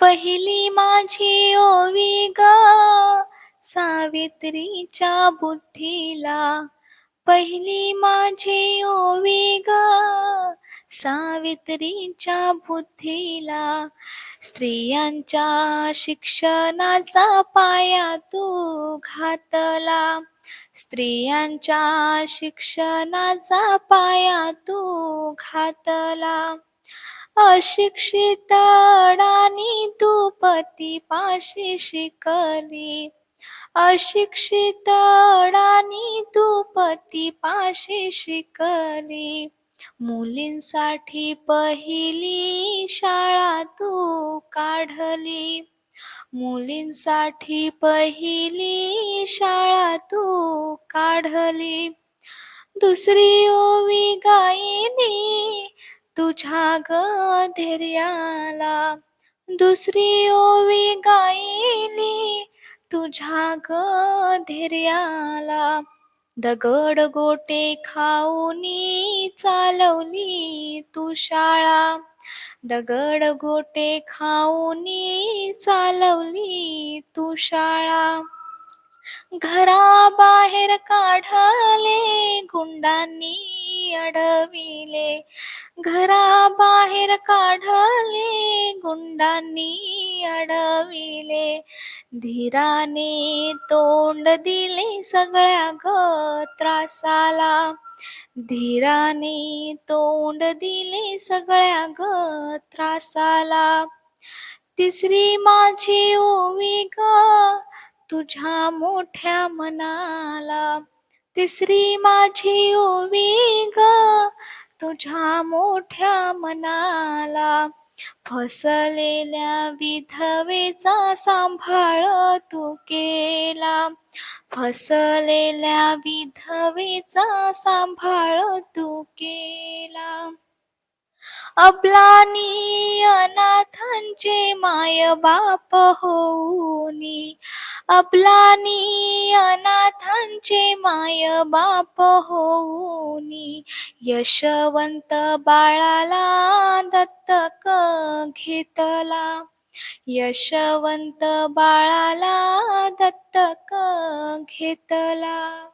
पहिली माझी ओवी ग. सावित्रीच्या बुद्धीला पहिली माझी ओवी ग. सावित्रीच्या बुद्धीला स्त्रियांच्या शिक्षणाचा पाया तू घातला. स्त्रियांच्या शिक्षणाचा पाया तू घातला. अशिक्षित अडाणी तू पतीपाशी शिकली. अशिक्षित अडाणी तू पतीपाशी शिकली. मुलींसाठी पहिली शाळा तू काढली. मुलींसाठी पहिली शाळा तू काढली. दुसरी ओवी गायली तुझ्या ग धैर्याला दुसरी ओवी गायली तुझ्या ग धैर्याला दगड गोटे खाऊनी चालवली तू शाळा. दगड गोटे खाऊनी चालवली तू शाळा. घराबाहेर काढले गुंडांनी अडविले. घराबाहेर काढले गुंडांनी अडविले. धीराने तोंड दिले सगळ्या ग त्रासाला धीराने तोंड दिले सगळ्या ग त्रासाला तिसरी माझी ओवी ग तुझ्या मोठ्या मनाला. तिसरी माझी ओवी ग तुझ्या मोठ्या मनाला फसलेल्या विधवेचा सांभाळ तू केला. फसलेल्या विधवेचा सांभाळ तू केला. अबलानी अनाथांचे माय बाप होऊनी अबलानी अनाथांचे माय बाप होऊनी. यशवंत बाळाला दत्तक घेतला. यशवंत बाळाला दत्तक घेतला.